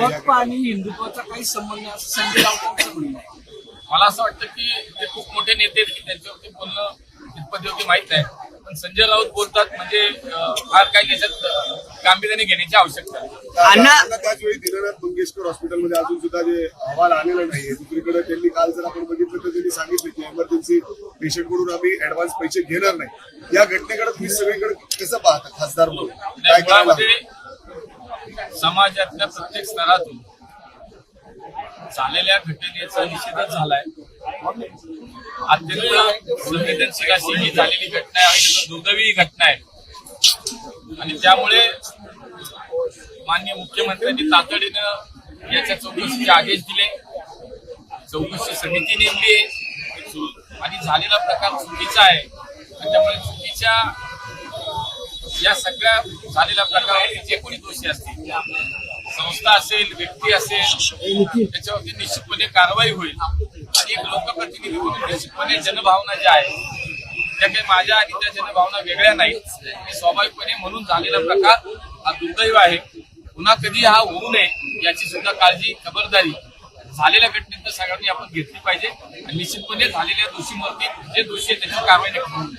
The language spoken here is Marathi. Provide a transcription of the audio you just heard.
आणि हिंदुत्वाचा काही संबंध नाही असं संजय राऊतांचं म्हणणं आहे. मला असं वाटतं की ते खूप मोठे नेते आहेत की त्यांच्यावरती बोलणं कितपत योग्य माहीत नाही. पण संजय राऊत बोलतात म्हणजे फार काही त्याच्यात गांभीर्याने घेण्याची आवश्यकता आहे अण्णा- त्याच वेळी दीनानाथ मंगेशकर हॉस्पिटलमध्ये अजून सुद्धा जे अहवाल आलेला नाहीये दुसरीकडे त्यांनी काल जर आपण बघितलं तर त्यांनी सांगितलं की इमर्जन्सी पेशंटकडून आम्ही ऍडव्हान्स पैसे घेणार नाही. या घटनेकडे तुम्ही सगळीकडे कसं पाहता खासदार म्हणून? काय करायला हवं? मुळामध्ये समाजातल्या प्रत्येक स्तरातून झालेल्या घटनेचा निषेधच झालाय. अत्यंत संवेदनशील अशी ही झालेली घटना आहे. अत्यंत दुर्दैवी घटना आहे. आणि त्यामुळे माननीय मुख्यमंत्र्यांनी तातडीनं याच्या चौकशीचे आदेश दिले. चौकशी समिती नेमली आणि झालेला प्रकार चुकीचा आहे. त्यामुळे चुकीच्या या सगळ्या झालेल्या प्रकार जे असतील संस्था असेल व्यक्ती असेल त्याच्यावरती निश्चितपणे कारवाई होईल. आणि एक लोकप्रतिनिधी म्हणून निश्चितपणे जनभावना ज्या आहेत त्या काही माझ्या आणि त्या जनभावना वेगळ्या नाहीत. स्वाभाविकपणे म्हणून झालेला प्रकार हा दुर्दैव आहे. पुन्हा कधी हा होऊ नये याची सुद्धा काळजी खबरदारी झालेल्या घटनेत सगळ्यांनी आपण घेतली पाहिजे. निश्चितपणे झालेल्या दोषींवरती जे दोषी आहेत त्याची कारवाई